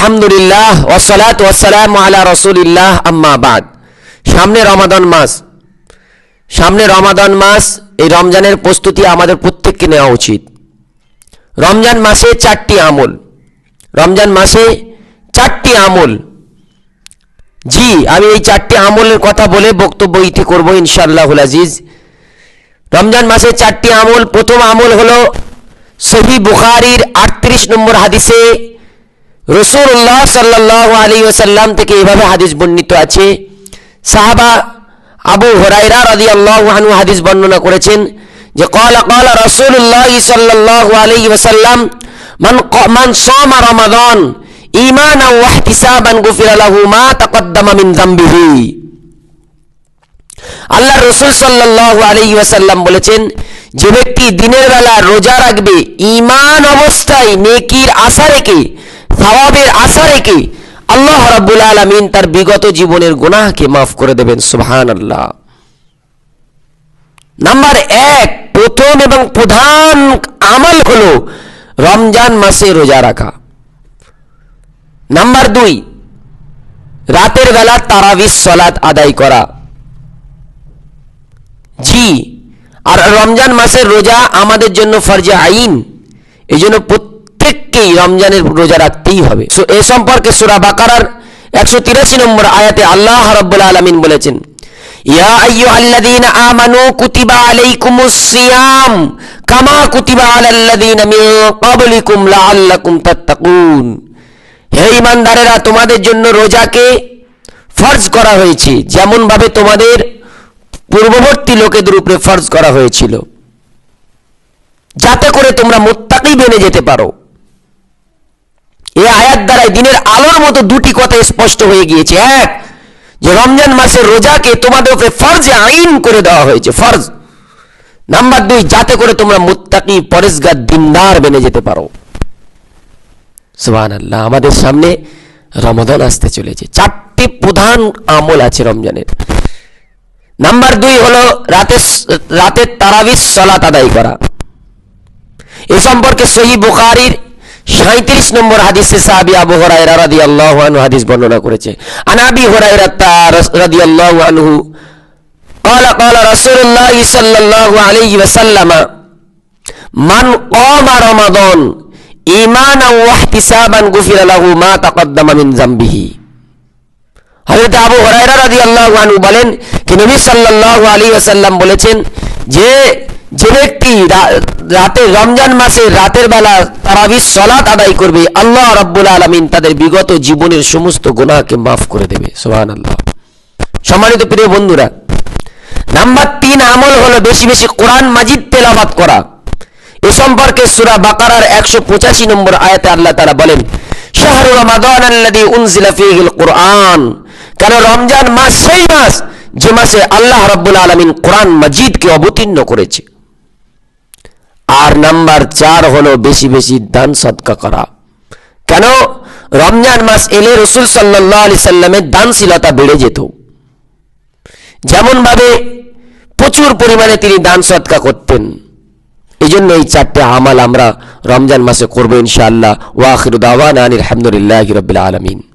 আলহামদুলিল্লাহ ওসালাত ওয়াসালাম আলা রসুলিল্লাহ, আম্মা বাদ। সামনে রমাদান মাস। সামনে রমাদান মাস, এই রমজানের প্রস্তুতি আমাদের প্রত্যেককে নেওয়া উচিত। রমজান মাসে চারটি আমল। রমজান মাসে চারটি আমল। জি, আমি এই চারটি আমলের কথা বলে বক্তব্য ইতি করব ইনশাআল্লাহুল আজিজ। রমজান মাসে চারটি আমল। প্রথম আমল হলো সহি বুখারির আটত্রিশ নম্বর হাদিসে রসুল্লাহ সাল্লাহ আলী ওসাল্লাম থেকে এভাবে হাদিস বর্ণিত আছে। সাহাবা আবু হরাইরা রাদি আল্লাহ হাদিস বর্ণনা করেছেন যে কল কল রসুল্লাহ সাল্লাহ আলী ওসাল্লাম মান মান সামা রমাদান, ঈমানা ওয়া ইহতিসাবান গুফিরা লাহু মা তাকদ্দামা মিন যামবিহি। আল্লাহ রসুল সাল্লাহ আলী ওয়াসাল্লাম বলেছেন, যে ব্যক্তি দিনের বেলা রোজা রাখবে ইমান অবস্থায় নেকির আশা রেখে সওয়াবের আশা রেখে আল্লাহ রাব্বুল আলামিন তার বিগত জীবনের গুনাহকে মাফ করে দেবেন সুবহান আল্লাহ নাম্বার এক, প্রথম এবং প্রধান আমল হলো রমজান মাসে রোজা রাখা। নাম্বার দুই, রাতের বেলা তারাবিস সলাত আদায় করা। জি, আর রমজান মাসের রোজা আমাদের জন্য ফরজে আইন এই জন্য প্রত্যেককেই রমজানের রোজা রাখতেই হবে। সো এ সম্পর্কে সুরা বাকারার একশো তিরাশি নম্বর আয়াতে আল্লাহ রব্বুল আলমিন বলেছেন, ইয়া আইয়ুহাল্লাযীনা আমানু কুতিবা আলাইকুমুস সিয়াম কামা কুতিবা আলাল্লাযীনা মিন ক্বাবলিকুম লাআল্লাকুম তাত্তাকুন। হে ইমানদারেরা তোমাদের জন্য রোজাকে ফরজ করা হয়েছে যেমন ভাবে তোমাদের পূর্ববর্তী লোকেদের উপরে ফরজ করা হয়েছিল। যাতে করে তোমরা মোত্তাকি বেনে যেতে পারো। এই আয়াত দ্বারাই দিনের আলোর মতো দুটি কথা স্পষ্ট হয়ে গিয়েছে। এক, যে রমজান মাসের রোজাকে তোমাদের উপরে ফরজে আইন করে দেওয়া হয়েছে, ফরজ। নাম্বার দুই, যাতে করে তোমরা মুত্তাকি পরেশগার দিনদার বেনে যেতে পারো। সুবহান আল্লাহ আমাদের সামনে রমজান আসতে চলেছে। চারটি প্রধান আমল আছে রমজানের। নাম্বার দুই হলো রাতে রাতের তারাবিস সলাত আদায় করা। এ সম্পর্কে সহি বুখারির সাঁত্রিশ নম্বর হাদিসে সাহাবি আবু হরাইরা রাদিয়াল্লাহু আনহু হাদিস বর্ণনা করেছে আনাবি হরাইরা রাদিয়াল্লাহু আনহু قال قال رسول الله صلى الله عليه وسلم من قام رمضان إيمانا واحتسابا غفر له ما تقدم من ذنبه হযরত আবু হুরায়রা রাদিয়াল্লাহু আনহু বলেন কি নবী সাল্লাল্লাহু আলাইহি ওয়াসাল্লাম বলেছেন যে যে ব্যক্তি রাতে রমজান মাসে রাতের বেলা তারাবির সালাত আদায় করবে, আল্লাহ রাব্বুল আলামিন তাদের বিগত জীবনের সমস্ত গুনাহকে মাফ করে দেবে। সুবহানাল্লাহ। সম্মানিত প্রিয় বন্ধুরা, নাম্বার তিন আমল হলো বেশি বেশি কোরআন মাজিদ তেলাওয়াত করা। এ সম্পর্কে সূরা বাকারার 185 নম্বর আয়াতে আল্লাহ তারা বলেন, শাহরু রমাদান আল্লাযী উনজিলা ফীহিল কুরআন। কেন রমজান মাস সেই মাস যে মাসে আল্লাহ রাব্বুল আলামিন কোরআন মাজিদকে অবতীর্ণ করেছে। আর নাম্বার চার হলো বেশি বেশি দান সদকা করা। কেন? রমজান মাস এলে রসুল সাল্লাহ আলি সাল্লামের দানশীলতা বেড়ে যেত। যেমন ভাবে প্রচুর পরিমাণে তিনি দান সৎকা করতেন। এই জন্য এই চারটে আমাল আমরা রমজান মাসে করব ইনশাআল্লাহ। ওয়াখির আলহামদুলিল্লাহ রবিল আলমিন।